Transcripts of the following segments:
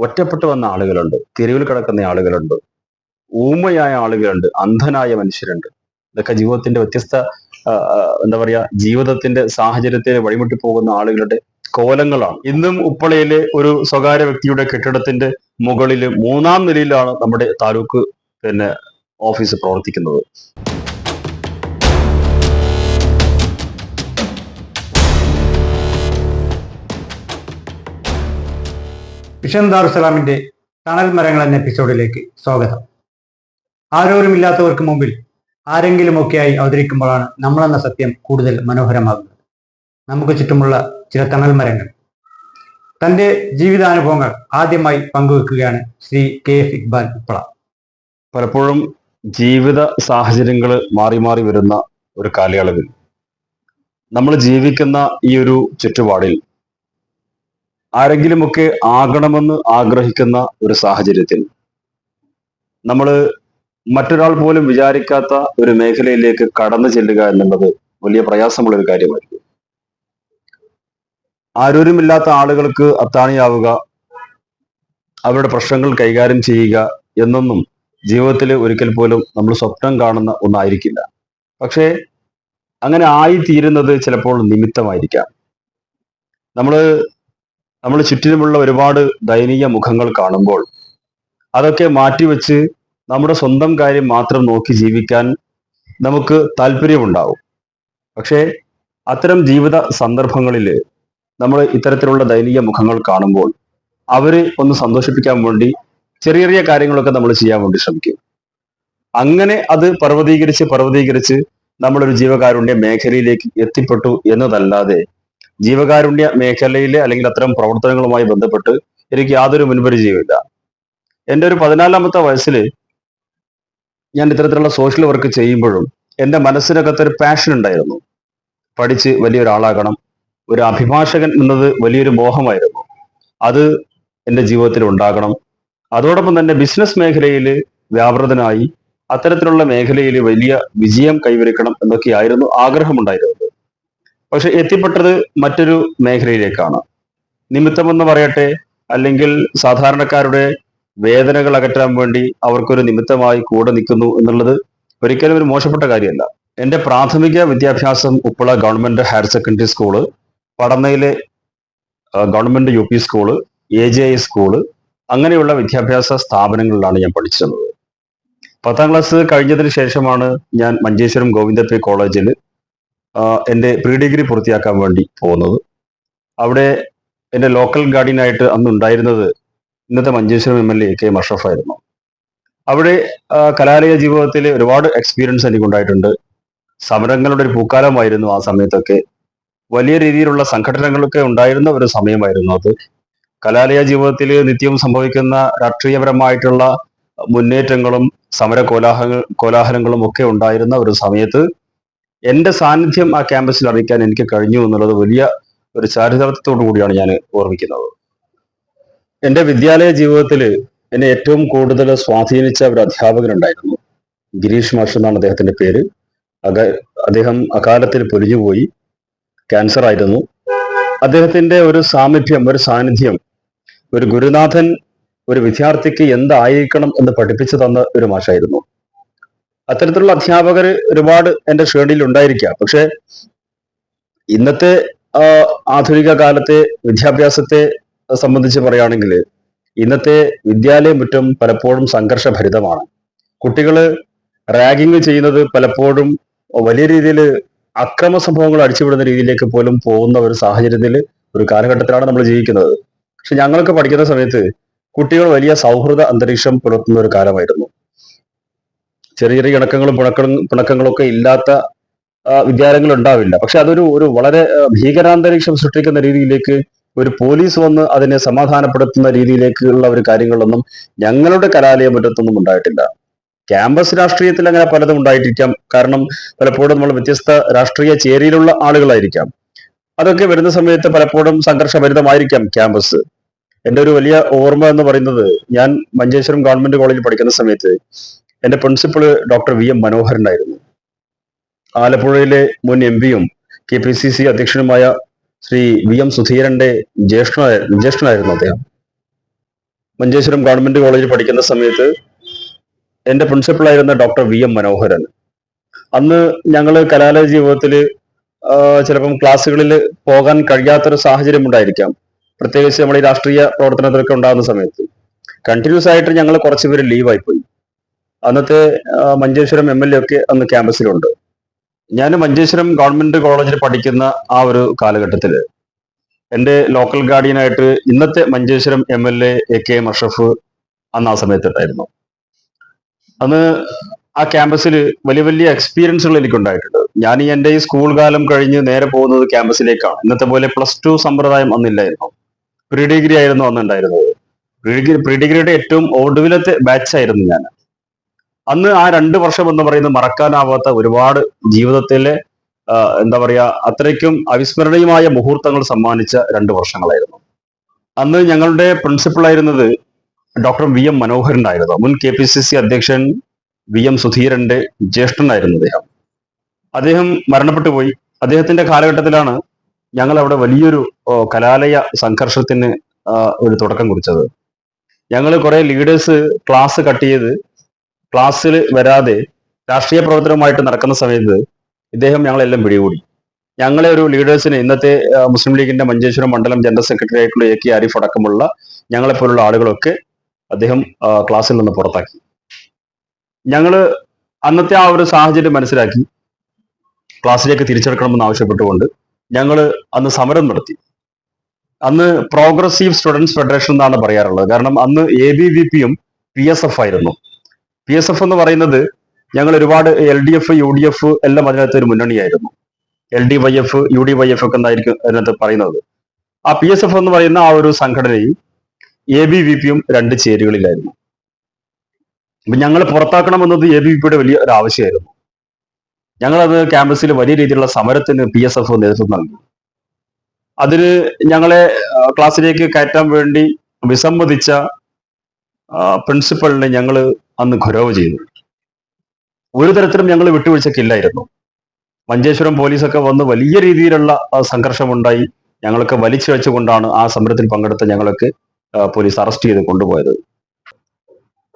ഒറ്റപ്പെട്ടു വന്ന ആളുകളുണ്ട്. തെരുവിൽ കിടക്കുന്ന ആളുകളുണ്ട്. ഊമയായ ആളുകളുണ്ട്. അന്ധനായ മനുഷ്യരുണ്ട്. ഇതൊക്കെ ജീവിതത്തിന്റെ വ്യത്യസ്ത എന്താ പറയാ ജീവിതത്തിന്റെ സാഹചര്യത്തിൽ വഴിമുട്ടി പോകുന്ന ആളുകളുടെ കോലങ്ങളാണ്. ഇന്നും ഉപ്പളയിലെ ഒരു സ്വകാര്യ വ്യക്തിയുടെ കെട്ടിടത്തിന്റെ മുകളിൽ മൂന്നാം നിലയിലാണ് നമ്മുടെ താലൂക്ക് പിന്നെ ഓഫീസ് പ്രവർത്തിക്കുന്നത്. വിഷൻ ദാറുസലാമിന്റെ തണൽ മരങ്ങൾ എന്ന എപ്പിസോഡിലേക്ക് സ്വാഗതം. ആരോരുമില്ലാത്തവർക്ക് മുമ്പിൽ ആരെങ്കിലുമൊക്കെയായി അവതരിക്കുമ്പോഴാണ് നമ്മളെന്ന സത്യം കൂടുതൽ മനോഹരമാകുന്നത്. നമുക്ക് ചുറ്റുമുള്ള ചില തണൽ മരങ്ങൾ. തന്റെ ജീവിതാനുഭവങ്ങൾ ആദ്യമായി പങ്കുവെക്കുകയാണ് ശ്രീ കെ എഫ് ഇക്ബാൽ ഉപ്പള. പലപ്പോഴും ജീവിത സാഹചര്യങ്ങൾ മാറി മാറി വരുന്ന ഒരു കാലയളവിൽ നമ്മൾ ജീവിക്കുന്ന ഈ ഒരു ചുറ്റുപാടിൽ ആരെങ്കിലുമൊക്കെ ആകണമെന്ന് ആഗ്രഹിക്കുന്ന ഒരു സാഹചര്യത്തിൽ നമ്മൾ മറ്റൊരാൾ പോലും വിചാരിക്കാത്ത ഒരു മേഖലയിലേക്ക് കടന്നു ചെല്ലുക എന്നുള്ളത് വലിയ പ്രയാസമുള്ള ഒരു കാര്യമായിരിക്കും. ആരോരുമില്ലാത്ത ആളുകൾക്ക് അത്താണിയാവുക അവരുടെ പ്രശ്നങ്ങൾ കൈകാര്യം ചെയ്യുക എന്നൊന്നും ജീവിതത്തിൽ ഒരിക്കൽ പോലും നമ്മൾ സ്വപ്നം കാണുന്ന ഒന്നായിരിക്കില്ല. പക്ഷേ അങ്ങനെ ആയിത്തീരുന്നത് ചിലപ്പോൾ നിമിത്തമായിരിക്കാം. നമ്മൾ നമ്മൾ ചുറ്റിലുമുള്ള ഒരുപാട് ദയനീയ മുഖങ്ങൾ കാണുമ്പോൾ അതൊക്കെ മാറ്റിവെച്ച് നമ്മുടെ സ്വന്തം കാര്യം മാത്രം നോക്കി ജീവിക്കാൻ നമുക്ക് താല്പര്യമുണ്ടാവും. പക്ഷേ അത്തരം ജീവിത സന്ദർഭങ്ങളിൽ നമ്മൾ ഇത്തരത്തിലുള്ള ദയനീയ മുഖങ്ങൾ കാണുമ്പോൾ അവരെ ഒന്ന് സന്തോഷിപ്പിക്കാൻ വേണ്ടി ചെറിയ ചെറിയ കാര്യങ്ങളൊക്കെ നമ്മൾ ചെയ്യാൻ വേണ്ടി ശ്രമിക്കും. അങ്ങനെ അത് പർവതീകരിച്ച് പർവതീകരിച്ച് നമ്മളൊരു ജീവകാരുണ്യ മേഖലയിലേക്ക് എത്തിപ്പെട്ടു എന്നതല്ലാതെ ജീവകാരുണ്യ മേഖലയിലെ അല്ലെങ്കിൽ അത്തരം പ്രവർത്തനങ്ങളുമായി ബന്ധപ്പെട്ട് എനിക്ക് യാതൊരു മുൻപരിചയമില്ല എന്റെ ഒരു പതിനാലാമത്തെ വയസ്സിൽ ഞാൻ ഇത്തരത്തിലുള്ള സോഷ്യൽ വർക്ക് ചെയ്യുമ്പോഴും എന്റെ മനസ്സിനകത്ത് ഒരു പാഷൻ ഉണ്ടായിരുന്നു. പഠിച്ച് വലിയൊരാളാകണം ഒരു അഭിഭാഷകൻ എന്നത് വലിയൊരു മോഹമായിരുന്നു. അത് എന്റെ ജീവിതത്തിൽ ഉണ്ടാകണം. അതോടൊപ്പം തന്നെ ബിസിനസ് മേഖലയിൽ വ്യാപൃതനായി അത്തരത്തിലുള്ള മേഖലയിൽ വലിയ വിജയം കൈവരിക്കണം എന്നൊക്കെയായിരുന്നു ആഗ്രഹമുണ്ടായിരുന്നത്. പക്ഷെ എത്തിപ്പെട്ടത് മറ്റൊരു മേഖലയിലേക്കാണ്. നിമിത്തമെന്ന് പറയട്ടെ അല്ലെങ്കിൽ സാധാരണക്കാരുടെ വേദനകൾ അകറ്റാൻ വേണ്ടി അവർക്കൊരു നിമിത്തമായി കൂടെ നിൽക്കുന്നു എന്നുള്ളത് ഒരിക്കലും ഒരു മോശപ്പെട്ട കാര്യമല്ല. എന്റെ പ്രാഥമിക വിദ്യാഭ്യാസം Uppala government higher secondary school പടന്നയിലെ government U P school A J I school അങ്ങനെയുള്ള വിദ്യാഭ്യാസ സ്ഥാപനങ്ങളിലാണ് ഞാൻ പഠിച്ചിരുന്നത്. പത്താം ക്ലാസ് കഴിഞ്ഞതിന് ശേഷമാണ് ഞാൻ മഞ്ചേശ്വരം ഗോവിന്ദപ്പി കോളേജിൽ എന്റെ പ്രീ ഡിഗ്രി പൂർത്തിയാക്കാൻ വേണ്ടി പോകുന്നത്. അവിടെ എന്റെ ലോക്കൽ ഗാർഡിയനായിട്ട് അന്ന് ഉണ്ടായിരുന്നത് ഇന്നത്തെ Manjeshwaram M L A K Musharaf ആയിരുന്നു. അവിടെ കലാലയ ജീവിതത്തിൽ ഒരുപാട് എക്സ്പീരിയൻസ് എനിക്ക് ഉണ്ടായിട്ടുണ്ട്. സമരങ്ങളുടെ ഒരു പൂക്കാലമായിരുന്നു ആ സമയത്തൊക്കെ. വലിയ രീതിയിലുള്ള സംഘടനകളൊക്കെ ഉണ്ടായിരുന്ന ഒരു സമയമായിരുന്നു അത്. കലാലയ ജീവിതത്തിൽ നിത്യവും സംഭവിക്കുന്ന രാഷ്ട്രീയപരമായിട്ടുള്ള മുന്നേറ്റങ്ങളും സമര കോലാഹ കോലാഹലങ്ങളും ഒക്കെ ഉണ്ടായിരുന്ന ഒരു സമയത്ത് എന്റെ സാന്നിധ്യം ആ ക്യാമ്പസിൽ അറിയിക്കാൻ എനിക്ക് കഴിഞ്ഞു എന്നുള്ളത് വലിയ ഒരു ചാരിതാർത്ഥ്യത്തോടു കൂടിയാണ് ഞാൻ ഓർമ്മിക്കുന്നത്. എന്റെ വിദ്യാലയ ജീവിതത്തിൽ എന്നെ ഏറ്റവും കൂടുതൽ സ്വാധീനിച്ച ഒരു അധ്യാപകനുണ്ടായിരുന്നു. ഗിരീഷ് മാഷ് എന്നാണ് അദ്ദേഹത്തിന്റെ പേര്. അക അദ്ദേഹം അകാലത്തിൽ പൊലിഞ്ഞുപോയി. ക്യാൻസർ ആയിരുന്നു. അദ്ദേഹത്തിന്റെ ഒരു സാമീപ്യം ഒരു സാന്നിധ്യം ഒരു ഗുരുനാഥൻ ഒരു വിദ്യാർത്ഥിക്ക് എന്തായിരിക്കണം എന്ന് പഠിപ്പിച്ചു തന്ന ഒരു മാഷായിരുന്നു. അത്തരത്തിലുള്ള അധ്യാപകർ ഒരുപാട് എന്റെ ശ്രേണിയിൽ ഉണ്ടായിരിക്കാം. പക്ഷെ ഇന്നത്തെ ആധുനിക കാലത്തെ വിദ്യാഭ്യാസത്തെ സംബന്ധിച്ച് പറയുകയാണെങ്കിൽ ഇന്നത്തെ വിദ്യാലയ മുറ്റം പലപ്പോഴും സംഘർഷഭരിതമാണ്. കുട്ടികൾ റാഗിങ് ചെയ്യുന്നത് പലപ്പോഴും വലിയ രീതിയിൽ അക്രമ സംഭവങ്ങൾ അടിച്ചുവിടുന്ന രീതിയിലേക്ക് പോലും പോകുന്ന ഒരു സാഹചര്യത്തിൽ ഒരു കാലഘട്ടത്തിലാണ് നമ്മൾ ജീവിക്കുന്നത്. പക്ഷെ ഞങ്ങൾക്ക് പഠിക്കുന്ന സമയത്ത് കുട്ടികൾ വലിയ സൗഹൃദ അന്തരീക്ഷം പുലർത്തുന്ന ഒരു കാലമായിരുന്നു. ചെറിയ ചെറിയ ഇണക്കങ്ങളും പിണക്കങ്ങളും ഒക്കെ ഇല്ലാത്ത വിദ്യാലയങ്ങൾ ഉണ്ടാവില്ല. പക്ഷെ അതൊരു ഒരു വളരെ ഭീകരാന്തരീക്ഷം സൃഷ്ടിക്കുന്ന രീതിയിലേക്ക് ഒരു പോലീസ് വന്ന് അതിനെ സമാധാനപ്പെടുത്തുന്ന രീതിയിലേക്കുള്ള ഒരു കാര്യങ്ങളൊന്നും ഞങ്ങളുടെ കലാലയ മുറ്റത്തൊന്നും ഉണ്ടായിട്ടില്ല. ക്യാമ്പസ് രാഷ്ട്രീയത്തിൽ അങ്ങനെ പലതും ഉണ്ടായിട്ടിരിക്കാം. കാരണം പലപ്പോഴും നമ്മൾ വ്യത്യസ്ത രാഷ്ട്രീയ ചേരിയിലുള്ള ആളുകളായിരിക്കാം. അതൊക്കെ വരുന്ന സമയത്ത് പലപ്പോഴും സംഘർഷഭരിതമായിരിക്കാം ക്യാമ്പസ്. എന്റെ ഒരു വലിയ ഓർമ്മ എന്ന് പറയുന്നത് ഞാൻ മഞ്ചേശ്വരം ഗവൺമെന്റ് കോളേജിൽ പഠിക്കുന്ന സമയത്ത് എന്റെ പ്രിൻസിപ്പൾ ഡോക്ടർ വി എം മനോഹരനായിരുന്നു. ആലപ്പുഴയിലെ മുൻ എം പിയും കെ പി സി സി അധ്യക്ഷനുമായ ശ്രീ വി എം സുധീരന്റെ ജ്യേഷ്ഠനായ ജ്യേഷ്ഠനായിരുന്നു അദ്ദേഹം. മഞ്ചേശ്വരം ഗവൺമെന്റ് കോളേജിൽ പഠിക്കുന്ന സമയത്ത് എന്റെ പ്രിൻസിപ്പളായിരുന്ന ഡോക്ടർ വി എം മനോഹരൻ. അന്ന് ഞങ്ങൾ കലാലയ ജീവിതത്തിൽ ചിലപ്പം ക്ലാസ്സുകളിൽ പോകാൻ കഴിയാത്തൊരു സാഹചര്യം ഉണ്ടായിരിക്കാം. പ്രത്യേകിച്ച് നമ്മൾ ഈ രാഷ്ട്രീയ പ്രവർത്തനത്തിലൊക്കെ ഉണ്ടാകുന്ന സമയത്ത്. കണ്ടിന്യൂസ് ആയിട്ട് ഞങ്ങൾ കുറച്ച് പേര് ലീവായി പോയി. അന്നത്തെ മഞ്ചേശ്വരം എം എൽ എ ഒക്കെ അന്ന് ക്യാമ്പസിലുണ്ട്. ഞാൻ മഞ്ചേശ്വരം ഗവൺമെന്റ് കോളേജിൽ പഠിക്കുന്ന ആ ഒരു കാലഘട്ടത്തിൽ എന്റെ ലോക്കൽ ഗാർഡിയനായിട്ട് ഇന്നത്തെ Manjeshwaram M L A A K M Ashraf അന്ന് ആ സമയത്തുണ്ടായിരുന്നു. അന്ന് ആ ക്യാമ്പസിൽ വലിയ വലിയ എക്സ്പീരിയൻസുകൾ എനിക്കുണ്ടായിട്ടുണ്ട്. ഞാൻ ഈ എന്റെ ഈ സ്കൂൾ കാലം കഴിഞ്ഞ് നേരെ പോകുന്നത് ക്യാമ്പസിലേക്കാണ്. ഇന്നത്തെ പോലെ പ്ലസ് ടു സമ്പ്രദായം അന്നില്ലായിരുന്നു പ്രീ ഡിഗ്രി ആയിരുന്നു അന്ന് ഉണ്ടായിരുന്നത്. പ്രീ ഡിഗ്രി പ്രീ ഡിഗ്രിയുടെ ഏറ്റവും ഒടുവിലത്തെ ബാച്ച് ആയിരുന്നു ഞാൻ. അന്ന് ആ രണ്ട് വർഷം എന്ന് പറയുന്നത് മറക്കാനാവാത്ത ഒരുപാട് ജീവിതത്തിലെ എന്താ പറയാ അത്രയ്ക്കും അവിസ്മരണീയമായ മുഹൂർത്തങ്ങൾ സമ്മാനിച്ച രണ്ട് വർഷങ്ങളായിരുന്നു. അന്ന് ഞങ്ങളുടെ പ്രിൻസിപ്പൾ ആയിരുന്നത് ഡോക്ടർ വി എം മനോഹരനായിരുന്നു. മുൻ കെ പി സി സി അധ്യക്ഷൻ വി എം സുധീരന്റെ ജ്യേഷ്ഠനായിരുന്നു അദ്ദേഹം. അദ്ദേഹം മരണപ്പെട്ടു പോയി. അദ്ദേഹത്തിന്റെ കാലഘട്ടത്തിലാണ് ഞങ്ങൾ അവിടെ വലിയൊരു കലാലയ സംഘർഷത്തിന് ഒരു തുടക്കം കുറിച്ചത്. ഞങ്ങൾ കുറെ ലീഡേഴ്സ് ക്ലാസ് കട്ട് ചെയ്ത് ക്ലാസ്സിൽ വരാതെ രാഷ്ട്രീയ പ്രവർത്തനവുമായിട്ട് നടക്കുന്ന സമയത്ത് ഇദ്ദേഹം ഞങ്ങളെല്ലാം പിടികൂടി. ഞങ്ങളെ ഒരു ലീഡേഴ്സിന് ഇന്നത്തെ മുസ്ലിം ലീഗിന്റെ മഞ്ചേശ്വരം മണ്ഡലം ജനറൽ സെക്രട്ടറി ആയിട്ടുള്ള എ കെ ആരിഫ് അടക്കമുള്ള ഞങ്ങളെപ്പോലുള്ള ആളുകളൊക്കെ അദ്ദേഹം ക്ലാസ്സിൽ നിന്ന് പുറത്താക്കി. ഞങ്ങൾ അന്നത്തെ ആ ഒരു സാഹചര്യം മനസ്സിലാക്കി. ക്ലാസ്സിലേക്ക് തിരിച്ചെടുക്കണമെന്ന് ആവശ്യപ്പെട്ടുകൊണ്ട് ഞങ്ങൾ അന്ന് സമരം നടത്തി. അന്ന് പ്രോഗ്രസീവ് സ്റ്റുഡൻസ് ഫെഡറേഷൻ എന്നാണ് പറയാറുള്ളത്. കാരണം അന്ന് എ ബി വി പിയും പി എസ് എഫ് ആയിരുന്നു. പി എസ് എഫ് എന്ന് പറയുന്നത് ഞങ്ങൾ ഒരുപാട് L D F U D F എല്ലാം അതിനകത്ത് ഒരു മുന്നണിയായിരുന്നു. L D Y F U D Y F ഒക്കെ എന്തായിരിക്കും അതിനകത്ത് പറയുന്നത്. ആ പി എസ് എഫ് എന്ന് പറയുന്ന ആ ഒരു സംഘടനയും എ ബി വി പിയും രണ്ട് ചേരികളിലായിരുന്നു. അപ്പൊ ഞങ്ങൾ പുറത്താക്കണമെന്നത് എ ബി വി പിയുടെ വലിയ ഒരു ആവശ്യമായിരുന്നു. ഞങ്ങളത് ക്യാമ്പസിൽ വലിയ രീതിയിലുള്ള സമരത്തിന് പി എസ് എഫ് നേതൃത്വം നൽകി. അതിന് ഞങ്ങളെ ക്ലാസ്സിലേക്ക് കയറ്റാൻ വേണ്ടി വിസമ്മതിച്ച പ്രിൻസിപ്പളിനെ ഞങ്ങൾ അന്ന് ഖുരോവ് ചെയ്തു. ഒരു തരത്തിലും ഞങ്ങൾ വിട്ടുവീഴ്ചക്കില്ലായിരുന്നു. മഞ്ചേശ്വരം പോലീസൊക്കെ വന്ന് വലിയ രീതിയിലുള്ള സംഘർഷമുണ്ടായി. ഞങ്ങളൊക്കെ വലിച്ചു വെച്ചുകൊണ്ടാണ് ആ സമരത്തിൽ പങ്കെടുത്ത ഞങ്ങളൊക്കെ പോലീസ് അറസ്റ്റ് ചെയ്ത് കൊണ്ടുപോയത്.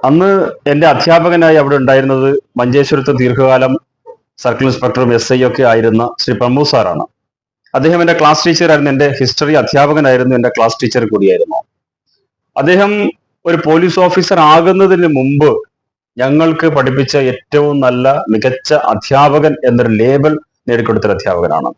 അന്ന് എന്റെ അധ്യാപകനായി അവിടെ ഉണ്ടായിരുന്നത് മഞ്ചേശ്വരത്ത് ദീർഘകാലം സർക്കിൾ ഇൻസ്പെക്ടറും എസ് ഐ ഒക്കെ ആയിരുന്ന ശ്രീ പ്രമോദ് സാറാണ്. അദ്ദേഹം എന്റെ ക്ലാസ് ടീച്ചറായിരുന്നു. എന്റെ ഹിസ്റ്ററി അധ്യാപകനായിരുന്നു എന്റെ ക്ലാസ് ടീച്ചർ കൂടിയായിരുന്നു. അദ്ദേഹം ഒരു പോലീസ് ഓഫീസർ ആകുന്നതിന് മുമ്പ് ഞങ്ങൾക്ക് പഠിപ്പിച്ച ഏറ്റവും നല്ല മികച്ച അധ്യാപകൻ എന്നൊരു ലേബൽ നേടിക്കൊടുത്തൊരു അധ്യാപകനാണ്.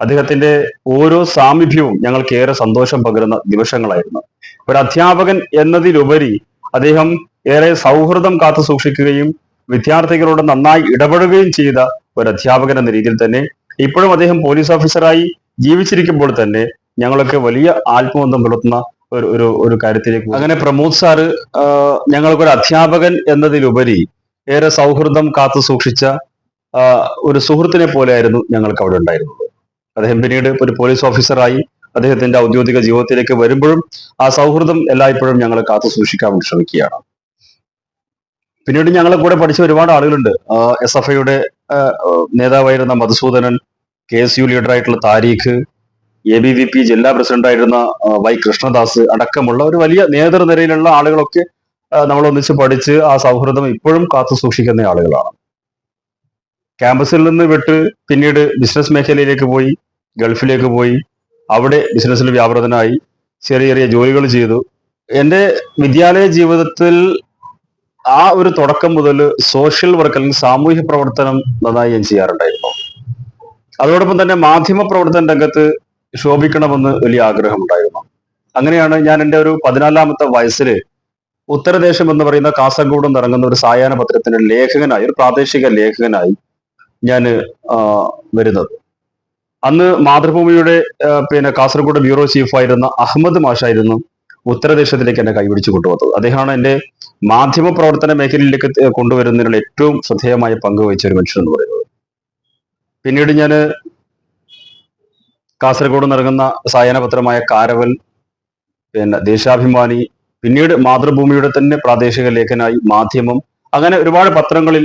അദ്ദേഹത്തിന്റെ ഓരോ സാമീപ്യവും ഞങ്ങൾക്ക് ഏറെ സന്തോഷം പകരുന്ന നിമിഷങ്ങളായിരുന്നു ഒരു അധ്യാപകൻ എന്നതിലുപരി അദ്ദേഹം ഏറെ സൗഹൃദം കാത്തു സൂക്ഷിക്കുകയും വിദ്യാർത്ഥികളോട് നന്നായി ഇടപെടുകയും ചെയ്ത ഒരു അധ്യാപകൻ എന്ന രീതിയിൽ തന്നെ ഇപ്പോഴും അദ്ദേഹം പോലീസ് ഓഫീസറായി ജീവിച്ചിരിക്കുമ്പോൾ തന്നെ ഞങ്ങളൊക്കെ വലിയ ആത്മബന്ധം പുലർത്തുന്ന ഒരു ഒരു ഒരു കാര്യത്തിലേക്ക് അങ്ങനെ പ്രമോദ് സാറ് ഞങ്ങൾക്കൊരു അധ്യാപകൻ എന്നതിലുപരി ഏറെ സൗഹൃദം കാത്തു സൂക്ഷിച്ച ഒരു സുഹൃത്തിനെ പോലെയായിരുന്നു ഞങ്ങൾക്ക് അവിടെ ഉണ്ടായിരുന്നത്. അദ്ദേഹം പിന്നീട് ഒരു പോലീസ് ഓഫീസറായി അദ്ദേഹത്തിന്റെ ഔദ്യോഗിക ജീവിതത്തിലേക്ക് വരുമ്പോഴും ആ സൗഹൃദം എല്ലായ്പ്പോഴും ഞങ്ങൾ കാത്തു സൂക്ഷിക്കാൻ ശ്രമിക്കുകയാണ്. പിന്നീട് ഞങ്ങളെ കൂടെ പഠിച്ച ഒരുപാട് ആളുകളുണ്ട്. എസ് എഫ് ഐയുടെ നേതാവായിരുന്ന Madhusoodanan K S U ലീഡറായിട്ടുള്ള Tariq A B V P ജില്ലാ പ്രസിഡന്റായിരുന്ന വൈ കൃഷ്ണദാസ് അടക്കമുള്ള ഒരു വലിയ നേതൃനിരയിലുള്ള ആളുകളൊക്കെ നമ്മൾ ഒന്നിച്ച് പഠിച്ച് ആ സൗഹൃദം ഇപ്പോഴും കാത്തു സൂക്ഷിക്കുന്ന ആളുകളാണ്. ക്യാമ്പസിൽ നിന്ന് വിട്ട് പിന്നീട് ബിസിനസ് മേഖലയിലേക്ക് പോയി ഗൾഫിലേക്ക് പോയി അവിടെ ബിസിനസ്സിൽ വ്യാപൃതനായി ചെറിയ ചെറിയ ജോലികൾ ചെയ്തു. എന്റെ വിദ്യാലയ ജീവിതത്തിൽ ആ ഒരു തുടക്കം മുതൽ സോഷ്യൽ വർക്ക് അല്ലെങ്കിൽ സാമൂഹ്യ പ്രവർത്തനം നന്നായി ഞാൻ ചെയ്യാറുണ്ടായിരുന്നു. അതോടൊപ്പം തന്നെ മാധ്യമ പ്രവർത്തന രംഗത്ത് ശോഭിക്കണമെന്ന് വലിയ ആഗ്രഹമുണ്ടായിരുന്നു. അങ്ങനെയാണ് ഞാൻ എന്റെ ഒരു പതിനാലാമത്തെ വയസ്സിൽ ഉത്തരദേശം എന്ന് പറയുന്ന കാസർഗോഡ് നിറങ്ങുന്ന ഒരു സായാഹ്ന പത്രത്തിന്റെ ലേഖകനായി ഒരു പ്രാദേശിക ലേഖകനായി ഞാൻ വരുന്നത്. അന്ന് മാതൃഭൂമിയുടെ പിന്നെ കാസർഗോഡ് ബ്യൂറോ ചീഫായിരുന്ന അഹമ്മദ് മാഷായിരുന്നു ഉത്തരദേശത്തിലേക്ക് എന്നെ കൈപിടിച്ചു കൊണ്ടുവന്നത് അദ്ദേഹമാണ് എന്റെ മാധ്യമ പ്രവർത്തന മേഖലയിലേക്ക് കൊണ്ടുവരുന്നതിനുള്ള ഏറ്റവും ശ്രദ്ധേയമായ പങ്ക് വഹിച്ച ഒരു മനുഷ്യൻ എന്ന് പറയുന്നത്. പിന്നീട് ഞാൻ കാസർഗോഡ് നിറങ്ങുന്ന സായന പത്രമായ കാരവൽ പിന്നെ ദേശാഭിമാനി പിന്നീട് മാതൃഭൂമിയുടെ തന്നെ പ്രാദേശിക ലേഖനായി മാധ്യമം അങ്ങനെ ഒരുപാട് പത്രങ്ങളിൽ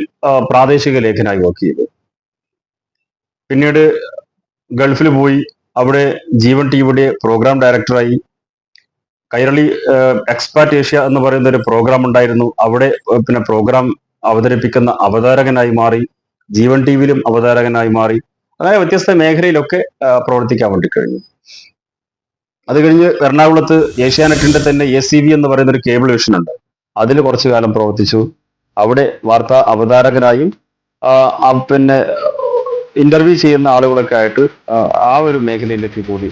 പ്രാദേശിക ലേഖനായി വർക്ക് ചെയ്തു. പിന്നീട് ഗൾഫിൽ പോയി അവിടെ ജീവൻ ടിവിയുടെ പ്രോഗ്രാം ഡയറക്ടറായി കൈരളി എക്സ്പാറ്റ് ഏഷ്യ എന്ന് പറയുന്ന ഒരു പ്രോഗ്രാം ഉണ്ടായിരുന്നു. അവിടെ പിന്നെ പ്രോഗ്രാം അവതരിപ്പിക്കുന്ന അവതാരകനായി മാറി ജീവൻ ടിവിയിലും അവതാരകനായി മാറി. അങ്ങനെ വ്യത്യസ്ത മേഖലയിലൊക്കെ പ്രവർത്തിക്കാൻ വേണ്ടി കഴിഞ്ഞു. അത് കഴിഞ്ഞ് എറണാകുളത്ത് ഏഷ്യാനെറ്റിന്റെ തന്നെ എ സി വി എന്ന് പറയുന്ന ഒരു കേബിൾ വിഷൻ ഉണ്ട്. അതിൽ കുറച്ചു കാലം പ്രവർത്തിച്ചു. അവിടെ വാർത്താ അവതാരകനായും പിന്നെ ഇന്റർവ്യൂ ചെയ്യുന്ന ആളുകളൊക്കെ ആയിട്ട് ആ ഒരു മേഖലയിലേക്ക് കൂടി.